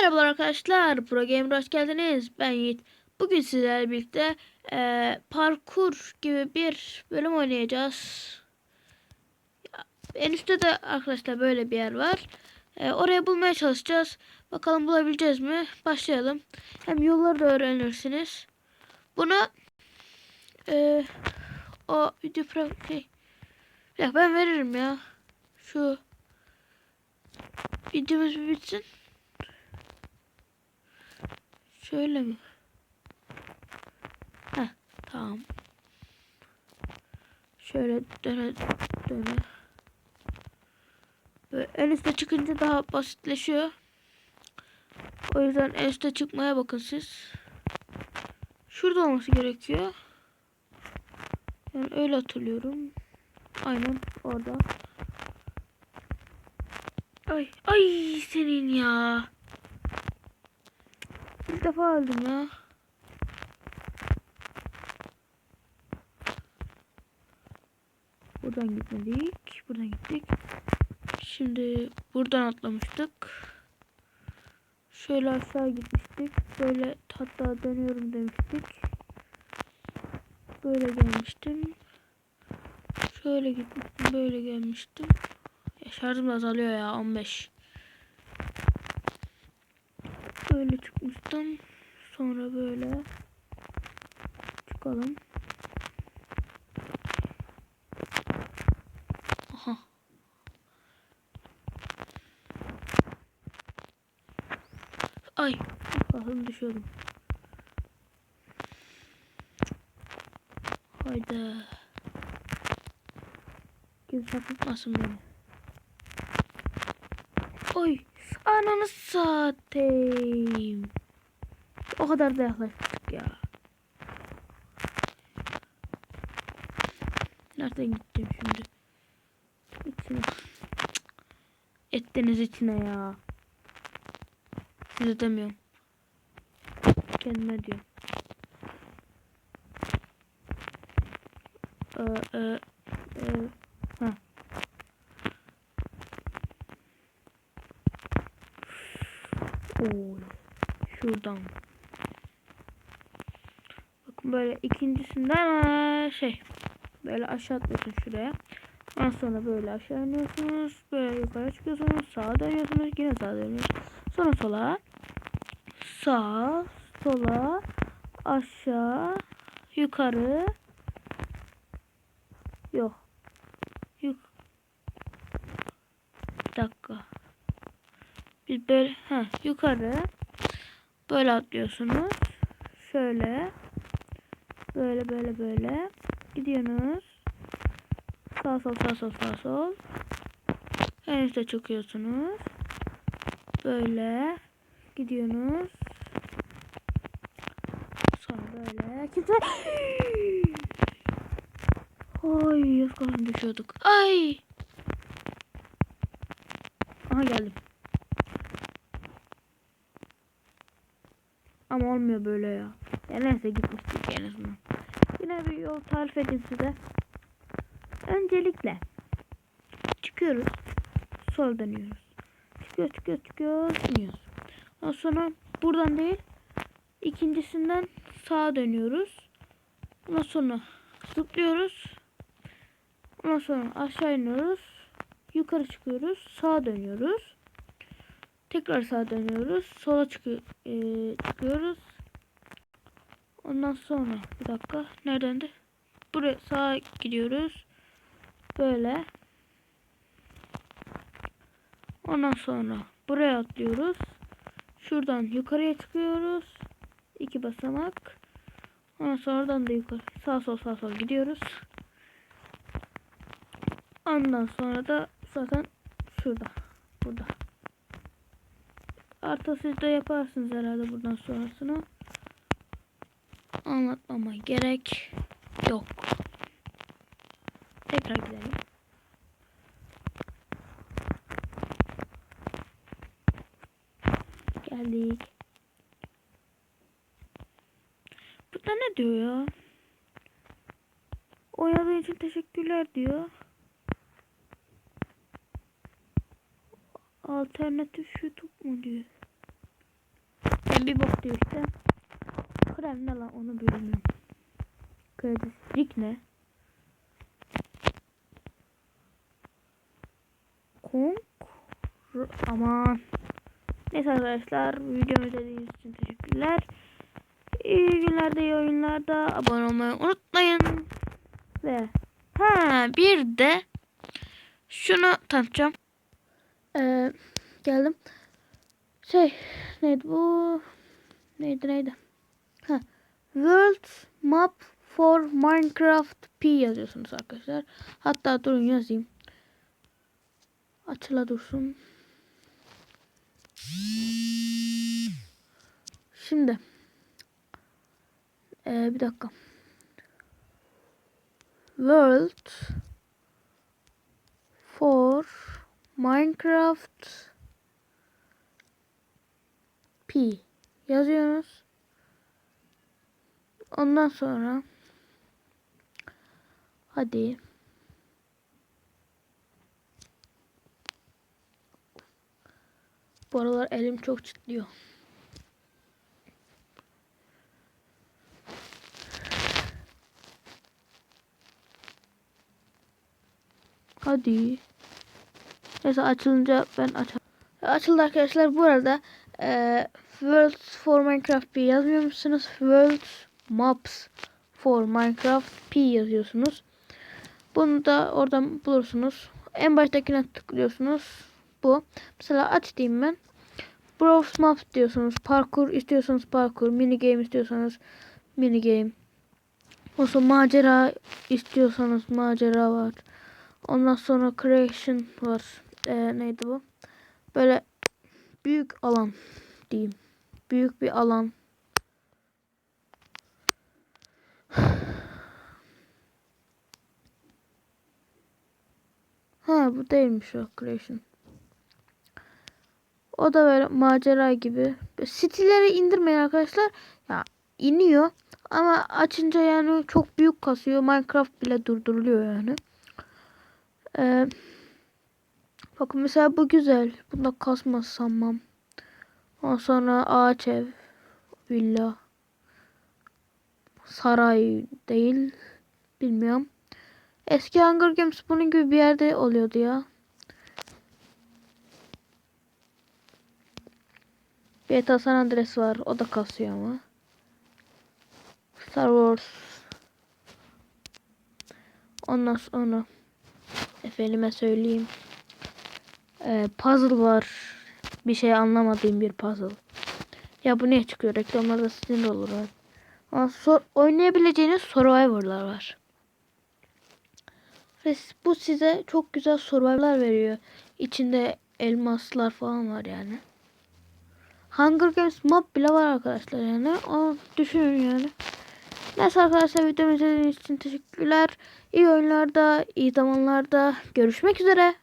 Merhabalar arkadaşlar. Pro Gamer'a hoş geldiniz. Ben Yiğit. Bugün sizlerle birlikte eee, parkur gibi bir bölüm oynayacağız. Ya, En üstte de arkadaşlar böyle bir yer var. Eee, oraya bulmaya çalışacağız. Bakalım bulabileceğiz mi? Başlayalım. Hem yolları da öğrenirsiniz. Bunu eee, o video pro şey ya ben veririm ya. Şu videomuz bir bitsin. Şöyle mi? Heh, tamam. Şöyle döne döne. Böyle en üste çıkınca daha basitleşiyor. O yüzden en üste çıkmaya bakın siz. Şurada olması gerekiyor. Yani öyle hatırlıyorum. Aynen orada. Ay ay senin ya. Defa öldüm ya. Buradan gitmedik. Buradan gittik. Şimdi buradan atlamıştık. Şöyle aşağı gitmiştik. Böyle hatta dönüyorum demiştik. Böyle gelmiştim. Şöyle gitmiştim. Böyle gelmiştim. Ya şarjım azalıyor ya 15. Böyle çıkmıştım. Sonra böyle çıkalım. Aha. Ay, kafam düşüyordum. Hayda. Kimse tutmasın beni. Oy, ananı satayım. O kadar da yaklaştık ya. Nereden gideceğim şimdi? İçine. Ettiniz içine ya. Size demiyorum. Kendime diyorum. Ee, e, e, Oy. Şuradan. Bakın böyle ikincisinden şey böyle aşağı atlıyorsun şuraya. Ondan sonra böyle aşağı iniyorsunuz. Böyle yukarı çıkıyorsunuz. Sağa dönüyorsunuz. Yine sağa dönüyorsunuz. Sonra sola. Sağ. Sola. Aşağı. Yukarı. Yok. Yuk. Bir dakika. Biz böyle ha yukarı böyle atlıyorsunuz. Şöyle böyle böyle böyle gidiyorsunuz. Sağ sol sağ sol sağ sol. En üstte çıkıyorsunuz. Böyle gidiyorsunuz. Sonra böyle kimse Ay kalın düşüyorduk. Ay. Aha geldim. Ama olmuyor böyle ya. ya neyse gitmiştik en azından. Yine bir yol tarif edeyim size. Öncelikle çıkıyoruz. Sol dönüyoruz. Çıkıyoruz çıkıyoruz çıkıyoruz iniyoruz. Ondan sonra buradan değil ikincisinden sağa dönüyoruz. Ondan sonra zıplıyoruz. Ondan sonra aşağı iniyoruz. Yukarı çıkıyoruz. Sağa dönüyoruz. Tekrar sağa dönüyoruz. Sola çıkıyor, e, çıkıyoruz. Ondan sonra bir dakika. Neredendi? Buraya sağa gidiyoruz. Böyle. Ondan sonra buraya atlıyoruz. Şuradan yukarıya çıkıyoruz. İki basamak. Ondan sonra oradan da yukarı. Sağ sol sağ sol gidiyoruz. Ondan sonra da zaten şurada. Burada. Artık siz de yaparsınız herhalde buradan sonrasını. Anlatmama gerek yok. Tekrar gidelim. Geldik. Burada ne diyor ya? Oynadığın için teşekkürler diyor. Alternatif YouTube mu diyor. Bir bok diyor işte. Krem ne lan onu bilmiyorum. Kredislik ne? Konk. Aman. Neyse arkadaşlar videomu izlediğiniz için teşekkürler. İyi günlerde iyi oyunlarda abone olmayı unutmayın. Ve ha bir de şunu tanıtacağım. Ee, geldim. Şey neydi bu? Neydi neydi? Ha, World Map for Minecraft P yazıyorsunuz arkadaşlar. Hatta durun yazayım. Açıla dursun. Şimdi. Ee, bir dakika. World for Minecraft P yazıyorsunuz. Ondan sonra hadi Bu aralar elim çok çıtlıyor. Hadi. Neyse açılınca ben açarım. Açıldı arkadaşlar. Bu arada e, World for Minecraft P yazmıyor musunuz? World Maps for Minecraft P yazıyorsunuz. Bunu da oradan bulursunuz. En baştakine tıklıyorsunuz. Bu. Mesela aç diyeyim ben. Browse Maps diyorsunuz. Parkur istiyorsanız parkur. Mini game istiyorsanız mini game. Olsun macera istiyorsanız macera var. Ondan sonra creation var. Ee, neydi bu? Böyle büyük alan diyeyim. Büyük bir alan. Ha bu değilmiş o creation. O da böyle macera gibi. City'leri indirmeyin arkadaşlar. Ya iniyor ama açınca yani çok büyük kasıyor. Minecraft bile durduruluyor yani. Ee, bakın mesela bu güzel. Bunda kasmaz sanmam. Ondan sonra ağaç ev, villa, saray değil. Bilmiyorum. Eski Hunger Games bunun gibi bir yerde oluyordu ya. Beta San Andreas var. O da kasıyor ama. Star Wars. Ondan sonra efendime söyleyeyim. Ee, puzzle var. Bir şey anlamadığım bir puzzle. Ya bu ne çıkıyor? Reklamlarda sinir olur. abi. Ama sor, oynayabileceğiniz Survivor'lar var. Ve bu size çok güzel survivor'lar veriyor. İçinde elmaslar falan var yani. Hunger Games map bile var arkadaşlar yani. Onu düşünün yani. Neyse arkadaşlar videomu izlediğiniz için teşekkürler. İyi oyunlarda, iyi zamanlarda görüşmek üzere.